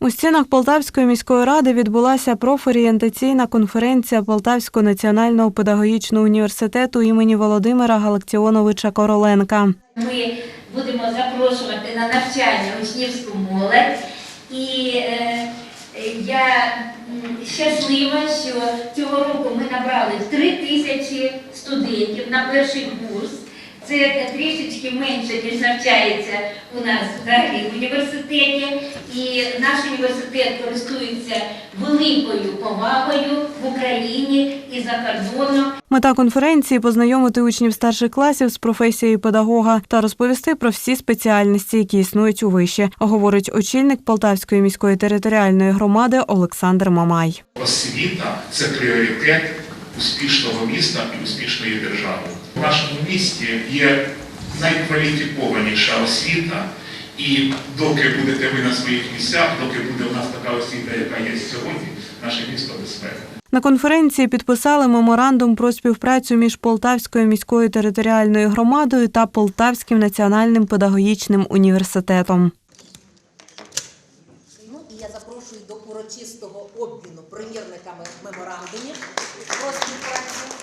У стінах Полтавської міської ради відбулася профорієнтаційна конференція Полтавського національного педагогічного університету імені Володимира Галактіоновича Короленка. Ми будемо запрошувати на навчання учнівську молодь. І е, я щаслива, що цього року ми набрали 3 тисячі студентів на перший курс. Це трішечки менше, ніж навчається у нас взагалі в університеті. І наш університет користується великою повагою в Україні і за кордоном. Мета конференції познайомити учнів старших класів з професією педагога та розповісти про всі спеціальності, які існують у виші, говорить очільник Полтавської міської територіальної громади Олександр Мамай. Освіта це пріоритет успішного міста і успішної держави. У вашому місті є найкваліфікованіша освіта, і доки будете ви на своїх місцях, доки буде у нас така освіта, яка є сьогодні, наше місто безпека. На конференції підписали меморандум про співпрацю між Полтавською міською територіальною громадою та Полтавським національним педагогічним університетом. Ну і я запрошую до урочистого обміну примірниками меморандумів про співпрацю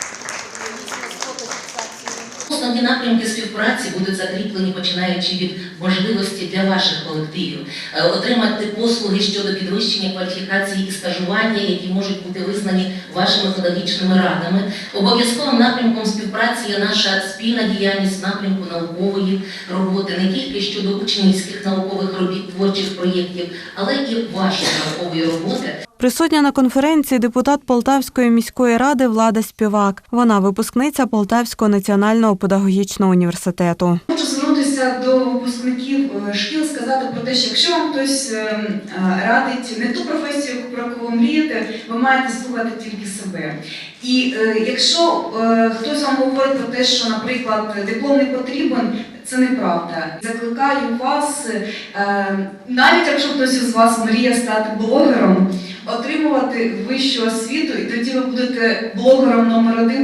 і дійсно з фотофіксацією. Основні напрямки співпраці будуть закріплені починаючи від можливості для ваших колективів е, отримати послуги щодо підвищення кваліфікації і стажування, які можуть бути визнані вашими педагогічними радами. Обов'язковим напрямком співпраці є наша спільна діяльність в напрямку наукової роботи не тільки щодо учнівських наукових робіт, творчих проєктів, але і вашої наукової роботи. Присутня на конференції депутат Полтавської міської ради Влада Співак. Вона випускниця Полтавського національного педагогічного університету. Хочу звернутися до випускників е, шкіл, сказати про те, що якщо вам хтось е, е, радить не ту професію, про яку ви мрієте, ви маєте слухати тільки себе. І якщо хтось вам говорить про те, що, наприклад, диплом не потрібен, це неправда. Закликаю вас, навіть якщо хтось із вас мріє стати блогером, отримувати вищу освіту, і тоді ви будете блогером номер один.